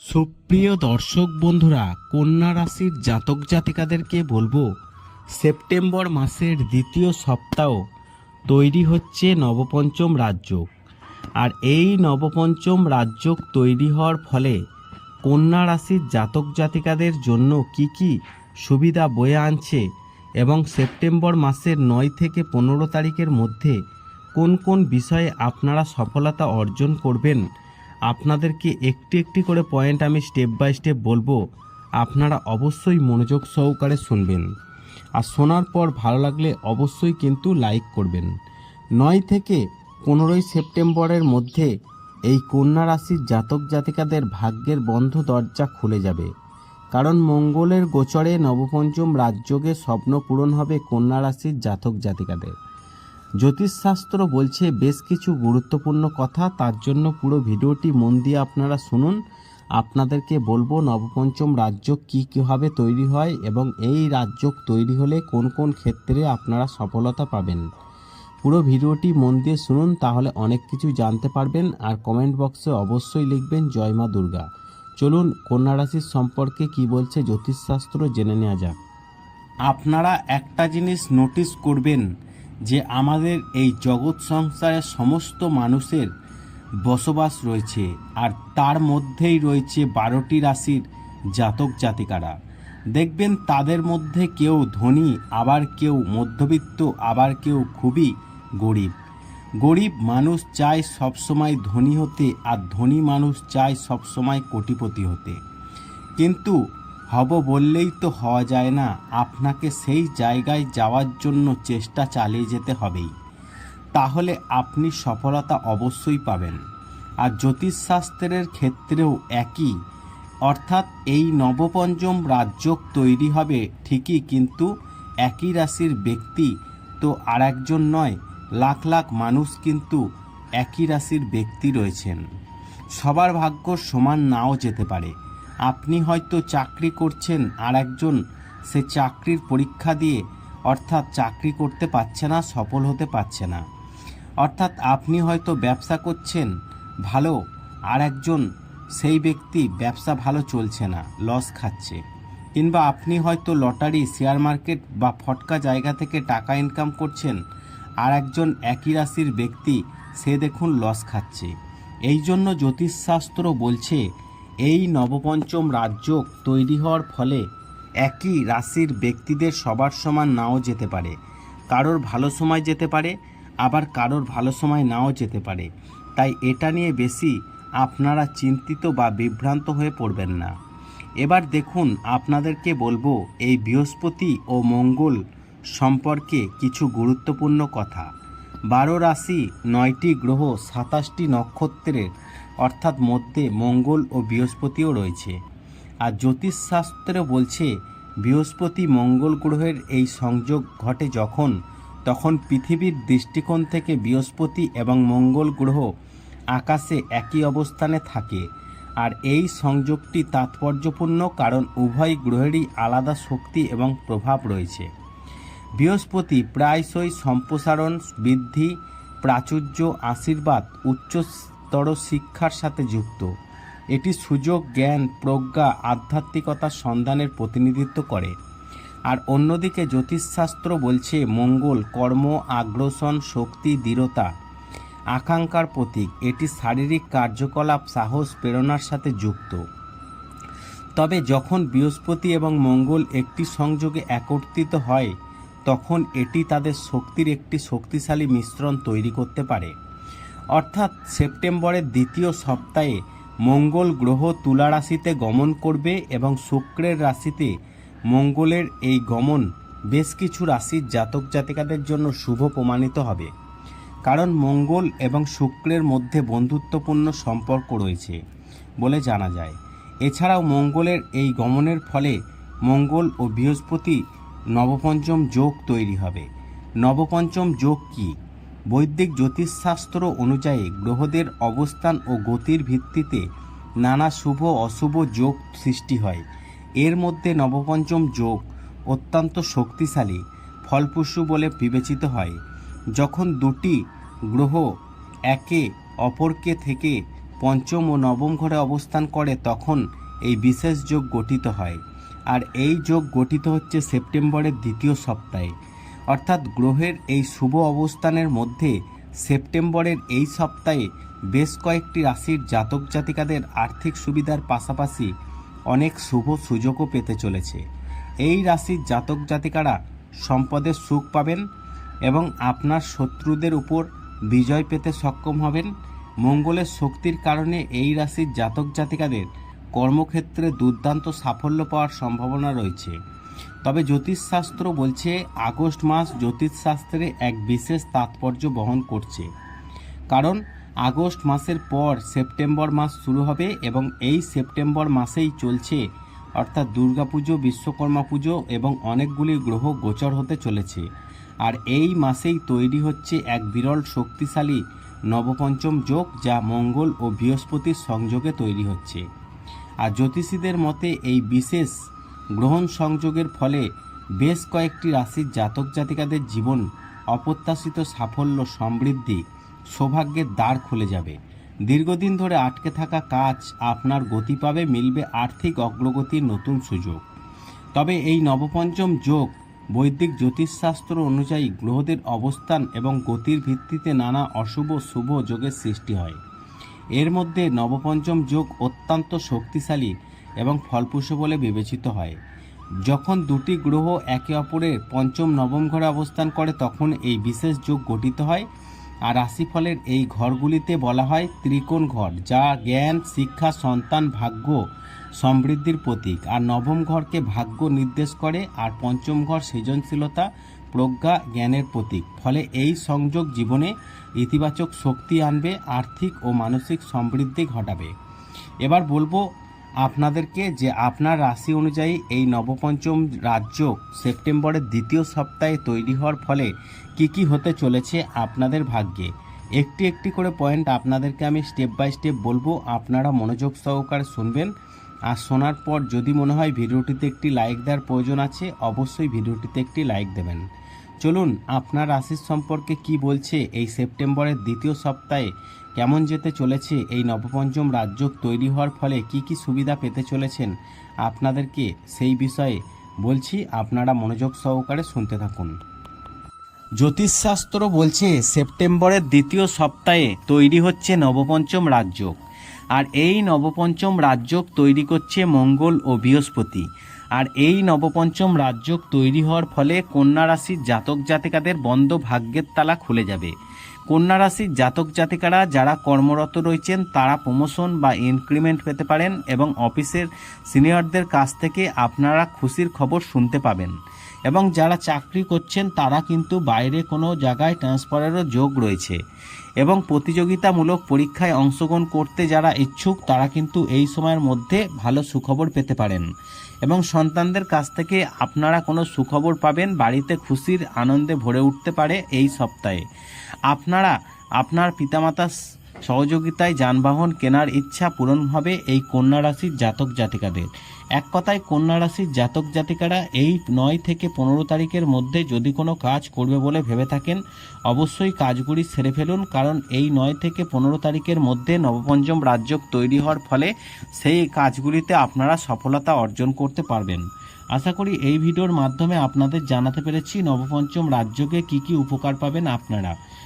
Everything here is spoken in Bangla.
সুপ্রিয় দর্শক বন্ধুরা, কন্যা রাশির জাতক জাতিকাদেরকে বলব, সেপ্টেম্বর মাসের দ্বিতীয় সপ্তাহ তৈরি হচ্ছে নবপঞ্চম রাজ্য। আর এই নবপঞ্চম রাজ্য তৈরি হওয়ার ফলে কন্যা রাশির জাতক জাতিকাদের জন্য কি কি সুবিধা বয়ে আনছে এবং সেপ্টেম্বর মাসের নয় থেকে পনেরো তারিখের মধ্যে কোন কোন বিষয়ে আপনারা সফলতা অর্জন করবেন আপনাদেরকে একটি একটি করে পয়েন্ট আমি স্টেপ বাই স্টেপ বলব। আপনারা অবশ্যই মনোযোগ সহকারে শুনবেন। আর শোনার পর ভালো লাগলে অবশ্যই কিন্তু লাইক করবেন। নয় থেকে পনেরোই সেপ্টেম্বরের মধ্যে এই কন্যা রাশির জাতক জাতিকাদের ভাগ্যের বন্ধ দরজা খুলে যাবে। কারণ মঙ্গলের গোচরে নবপঞ্চম রাজযোগে স্বপ্ন পূরণ হবে কন্যা রাশির জাতক জাতিকাদের। জ্যোতিষশাস্ত্র বলছে বেশ কিছু গুরুত্বপূর্ণ কথা, তার জন্য পুরো ভিডিওটি মন দিয়ে আপনারা শুনুন। আপনাদেরকে বলব, নবপঞ্চম রাজ্য কী কীভাবে তৈরি হয় এবং এই রাজ্য তৈরি হলে কোন কোন ক্ষেত্রে আপনারা সফলতা পাবেন। পুরো ভিডিওটি মন দিয়ে শুনুন, তাহলে অনেক কিছু জানতে পারবেন আর কমেন্ট বক্সে অবশ্যই লিখবেন, জয় মা দুর্গা। চলুন, কন্যা রাশির সম্পর্কে কি বলছে জ্যোতিষশাস্ত্র জেনে নেওয়া যাক। আপনারা একটা জিনিস নোটিস করবেন যে আমাদের এই জগৎ সংসারে সমস্ত মানুষের বসবাস রয়েছে আর তার মধ্যেই রয়েছে বারোটি রাশির জাতক জাতিকারা। দেখবেন তাদের মধ্যে কেউ ধনী, আবার কেউ মধ্যবিত্ত, আবার কেউ খুবই গরিব। গরিব মানুষ চায় সবসময় ধনী হতে আর ধনী মানুষ চায় সবসময় কোটিপতি হতে। কিন্তু হব বললেই তো হওয়া যায় না, আপনাকে সেই জায়গায় যাওয়ার জন্য চেষ্টা চালিয়ে যেতে হবেই। তাহলে আপনি সফলতা অবশ্যই পাবেন। আর জ্যোতিষশাস্ত্রের ক্ষেত্রেও একই। অর্থাৎ এই নবপঞ্চম রাজ্য তৈরি হবে ঠিকই, কিন্তু একই রাশির ব্যক্তি তো আর একজন নয়, লাখ লাখ মানুষ কিন্তু একই রাশির ব্যক্তি রয়েছেন। সবার ভাগ্য সমান নাও যেতে পারে। আপনি হয়তো চাকরি করছেন আর একজন সে চাকরির পরীক্ষা দিয়ে অর্থাৎ চাকরি করতে পারছে না, সফল হতে পারছে না। অর্থাৎ আপনি হয়তো ব্যবসা করছেন, ভালো আর একজন সেই ব্যক্তি ব্যবসা ভালো চলছে না লস খাচ্ছে। কিংবা আপনি হয়তো লটারি শেয়ার মার্কেট বা ফটকা জায়গা থেকে টাকা ইনকাম করছেন আর একজন একই রাশির ব্যক্তি, সে দেখুন লস খাচ্ছে। এই জন্য জ্যোতিষশাস্ত্র বলছে এই নবপঞ্চম রাজ্য তৈরি হওয়ার ফলে একই রাশির ব্যক্তিদের সবার সমান নাও যেতে পারে। কারোর ভালো সময় যেতে পারে, আবার কারোর ভালো সময় নাও যেতে পারে। তাই এটা নিয়ে বেশি আপনারা চিন্তিত বা বিভ্রান্ত হয়ে পড়বেন না। এবার দেখুন আপনাদেরকে বলব এই বৃহস্পতি ও মঙ্গল সম্পর্কে কিছু গুরুত্বপূর্ণ কথা। বারো রাশি, নয়টি গ্রহ, সাতাশটি নক্ষত্রের অর্থাৎ মধ্যে মঙ্গল ও বৃহস্পতিও রয়েছে। আর জ্যোতিষশাস্ত্র বলছে, বৃহস্পতি মঙ্গল গ্রহের এই সংযোগ ঘটে যখন, তখন পৃথিবীর দৃষ্টিকোণ থেকে বৃহস্পতি এবং মঙ্গল গ্রহ আকাশে একই অবস্থানে থাকে। আর এই সংযোগটি তাৎপর্যপূর্ণ কারণ উভয় গ্রহেরই আলাদা শক্তি এবং প্রভাব রয়েছে। বৃহস্পতি প্রায়শই সম্প্রসারণ, বৃদ্ধি, প্রাচুর্য, আশীর্বাদ উচ্চতর শিক্ষার সাথে যুক্ত। এটি সুযোগ, জ্ঞান, প্রজ্ঞা, আধ্যাত্মিকতার সন্ধানের প্রতিনিধিত্ব করে। আর অন্যদিকে জ্যোতিষশাস্ত্র বলছে, মঙ্গল, কর্ম, আগ্রাসন, শক্তি, দৃঢ়তা, আকাঙ্ক্ষার প্রতীক। এটি শারীরিক কার্যকলাপ, সাহস, প্রেরণার সাথে যুক্ত। তবে যখন বৃহস্পতি এবং মঙ্গল একটি সংযোগে একত্রিত হয়, তখন এটি তাদের শক্তির একটি শক্তিশালী মিশ্রণ তৈরি করতে পারে। অর্থাৎ সেপ্টেম্বরের দ্বিতীয় সপ্তাহে মঙ্গল গ্রহ তুলা রাশিতে গমন করবে এবং শুক্রের রাশিতে মঙ্গলের এই গমন বেশ কিছু রাশির জাতক জাতিকাদের জন্য শুভ প্রমাণিত হবে। কারণ মঙ্গল এবং শুক্রের মধ্যে বন্ধুত্বপূর্ণ সম্পর্ক রয়েছে বলে জানা যায়। এছাড়াও মঙ্গলের এই গমনের ফলে মঙ্গল ও বৃহস্পতি নবপঞ্চম যোগ তৈরি হবে। নবপঞ্চম যোগ কি? বৈদিক জ্যোতিষশাস্ত্র অনুযায়ী গ্রহদের অবস্থান ও গতির ভিত্তিতে নানা শুভ অশুভ যোগ সৃষ্টি হয়। এর মধ্যে নবপঞ্চম যোগ অত্যন্ত শক্তিশালী, ফলপ্রসূ বলে বিবেচিত হয়। যখন দুটি গ্রহ একে অপরকে থেকে পঞ্চম ও নবম ঘরে অবস্থান করে, তখন এই বিশেষ যোগ গঠিত হয়। আর এই যোগ গঠিত হচ্ছে সেপ্টেম্বরের দ্বিতীয় সপ্তাহে। অর্থাৎ গ্রহের এই শুভ অবস্থানের মধ্যে সেপ্টেম্বরের এই সপ্তাহে বেশ কয়েকটি রাশির জাতক জাতিকাদের আর্থিক সুবিধার পাশাপাশি অনেক শুভ সুযোগও পেতে চলেছে। এই রাশির জাতক জাতিকারা সম্পদের সুখ পাবেন এবং আপনার শত্রুদের উপর বিজয় পেতে সক্ষম হবেন। মঙ্গলের শক্তির কারণে এই রাশির জাতক জাতিকাদের কর্মক্ষেত্রে দুর্দান্ত সাফল্য পাওয়ার সম্ভাবনা রয়েছে। তবে জ্যোতিষশাস্ত্র বলছে আগস্ট মাস জ্যোতিষশাস্ত্রে এক বিশেষ তাৎপর্য বহন করছে। কারণ আগস্ট মাসের পর সেপ্টেম্বর মাস শুরু হবে এবং এই সেপ্টেম্বর মাসেই চলছে, অর্থাৎ দুর্গাপুজো, বিশ্বকর্মা পুজো এবং অনেকগুলি গ্রহ গোচর হতে চলেছে। আর এই মাসেই তৈরি হচ্ছে এক বিরল শক্তিশালী নবপঞ্চম যোগ যা মঙ্গল ও বৃহস্পতির সংযোগে তৈরি হচ্ছে। আর জ্যোতিষীদের মতে এই বিশেষ গ্রহণ সংযোগের ফলে বেশ কয়েকটি রাশির জাতক জাতিকাদের জীবন অপ্রত্যাশিত সাফল্য সমৃদ্ধি সৌভাগ্যের দ্বার খুলে যাবে। দীর্ঘদিন ধরে আটকে থাকা কাজ আপনার গতি পাবে, মিলবে আর্থিক অগ্রগতির নতুন সুযোগ। তবে এই নবপঞ্চম যোগ বৈদিক জ্যোতিষশাস্ত্র অনুযায়ী গ্রহদের অবস্থান এবং গতির ভিত্তিতে নানা অশুভ, শুভ যোগের সৃষ্টি হয়। এর মধ্যে নবপঞ্চম যোগ অত্যন্ত শক্তিশালী এবং ফলপ্রসূ বলে বিবেচিত হয়। যখন দুটি গ্রহ একে অপরের পঞ্চম, নবম ঘরে অবস্থান করে, তখন এই বিশেষ যোগ গঠিত হয়। আর রাশিফলের এই ঘরগুলিতে বলা হয় ত্রিকোণ ঘর, যা জ্ঞান, শিক্ষা, সন্তান, ভাগ্য সমৃদ্ধির প্রতীক। আর নবম ঘরকে ভাগ্য নির্দেশ করে, আর পঞ্চম ঘর সৃজনশীলতা, প্রজ্ঞা, জ্ঞানের প্রতীক। ফলে এই সংযোগ জীবনে ইতিবাচক শক্তি আনবে, আর্থিক ও মানসিক সমৃদ্ধি ঘটাবে। এবার বলব আপনাদেরকে যে আপনার রাশি অনুযায়ী এই নবপঞ্চম রাজ্য সেপ্টেম্বরের দ্বিতীয় সপ্তাহে তৈরি হওয়ার ফলে কি কি হতে চলেছে আপনাদের ভাগ্যে। একটি একটি করে পয়েন্ট আপনাদেরকে আমি স্টেপ বাই স্টেপ বলব, আপনারা মনোযোগ সহকারে শুনবেন। আর শোনার পর যদি মনে হয় ভিডিওটিতে একটি লাইক দেওয়ার প্রয়োজন আছে, অবশ্যই ভিডিওটিতে একটি লাইক দেবেন। চলুন, আপনার রাশির সম্পর্কে কি বলছে এই সেপ্টেম্বরের দ্বিতীয় সপ্তাহে কেমন যেতে চলেছে এই নবপঞ্চম রাজ্য তৈরি হওয়ার ফলে কি কি সুবিধা পেতে চলেছেন আপনাদেরকে সেই বিষয়ে বলছি, আপনারা মনোযোগ সহকারে শুনতে থাকুন। জ্যোতিষশাস্ত্র বলছে, সেপ্টেম্বরের দ্বিতীয় সপ্তাহে তৈরি হচ্ছে নবপঞ্চম রাজ্য। আর এই নবপঞ্চম রাজ্য তৈরি করছে মঙ্গল ও বৃহস্পতি। আর এই নবপঞ্চম রাজ্য তৈরি হওয়ার ফলে কন্যা রাশির জাতক জাতিকাদের বন্ধ ভাগ্যের তালা খুলে যাবে। কন্যা রাশির জাতক জাতিকারা যারা কর্মরত রয়েছেন, তারা প্রমোশন বা ইনক্রিমেন্ট পেতে পারেন এবং অফিসের সিনিয়রদের কাছ থেকে আপনারা খুশির খবর শুনতে পাবেন। এবং যারা চাকরি করছেন, তারা কিন্তু বাইরে কোনো জায়গায় ট্রান্সফারেরও যোগ রয়েছে। এবং প্রতিযোগিতামূলক পরীক্ষায় অংশগ্রহণ করতে যারা ইচ্ছুক, তারা কিন্তু এই সময়ের মধ্যে ভালো সুখবর পেতে পারেন। এবং সন্তানদের কাছ থেকে আপনারা কোনো সুখবর পাবেন, বাড়িতে খুশির আনন্দে ভরে উঠতে পারে এই সপ্তাহে। আপনারা, আপনার পিতামাতার সহযোগিতায় যানবাহন কেনার ইচ্ছা পূরণ হবে এই কন্যা রাশির জাতক জাতিকাদের। এক কথায় কন্যা রাশির জাতক জাতিকারা এই নয় থেকে পনেরো তারিখের মধ্যে যদি কোনো কাজ করবে বলে ভেবে থাকেন, অবশ্যই কাজগুলি সেরে ফেলুন, কারণ এই নয় থেকে পনেরো তারিখের মধ্যে নবপঞ্চম রাজ্য তৈরি হওয়ার ফলে সেই কাজগুলিতে আপনারা সফলতা অর্জন করতে পারবেন। আশা করি এই ভিডিওর মাধ্যমে আপনাদের জানাতে পেরেছি নবপঞ্চম রাজ্যকে কি কি উপকার পাবেন আপনারা।